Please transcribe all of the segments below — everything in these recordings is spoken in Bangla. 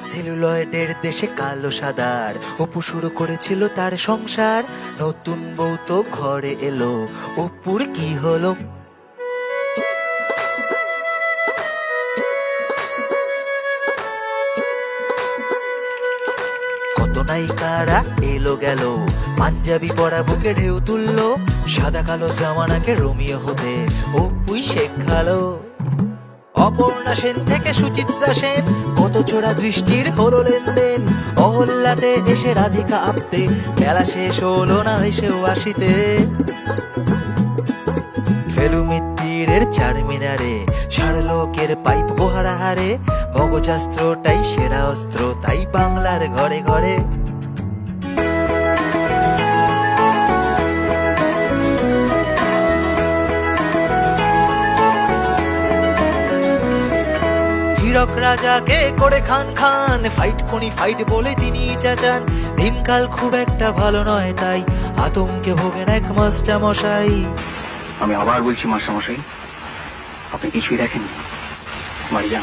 সেলুলয়েডের দেশে কালো সাদার অপু শুরু করেছিল তার সংসার। নতুন বউ তো ঘরে এলো। অপুর কি হলো? কত নায়িকারা এলো গেল। পাঞ্জাবি পরা বুকে ঢেউ তুললো। সাদা কালো জামানাকে রোমিও হতে। অপুই শেখালো অপর্ণা সেন থেকে সুচিত্রা সেন, কত চোরা দৃষ্টির হলো লেনদেন। অহল্লাতে এসে রাধিকা আপতে। বেলা শেষ হলো না হেসেও আসিতে। ফেলুমিত্তিরের চার মিনারে, ষাড় লোকের পাইপ হারে মগজাস্ত্রটাই সেরা অস্ত্র, তাই বাংলার ঘরে ঘরে। হীরক রাজাকে করে খান খান। ফাইট কোনি ফাইট বলে তিনি চেঁচান। দিনকাল খুব একটা ভালো নয় তাই। আতঙ্কে ভোগেন এক মাস্টা মশাই। আমি আবার বলছি মাস্টারমশাই আপনি কিছুই দেখেননি। বাড়ি যান।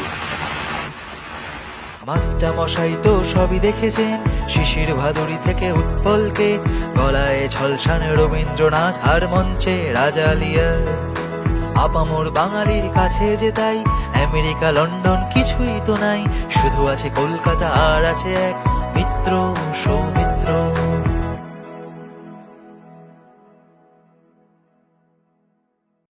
মাস্টা মশাই তো সবই দেখেছেন। শিশির ভাদুরী থেকে উৎপলকে গলায় ঝলসান রবীন্দ্রনাথ আর মঞ্চে রাজা লিয়ার। আপামোর বাঙালির কাছে যে তাই। আমেরিকা, লন্ডন কিছুই তো নাই। শুধু আছে কলকাতা আর আছে এক মিত্র সৌমিত্র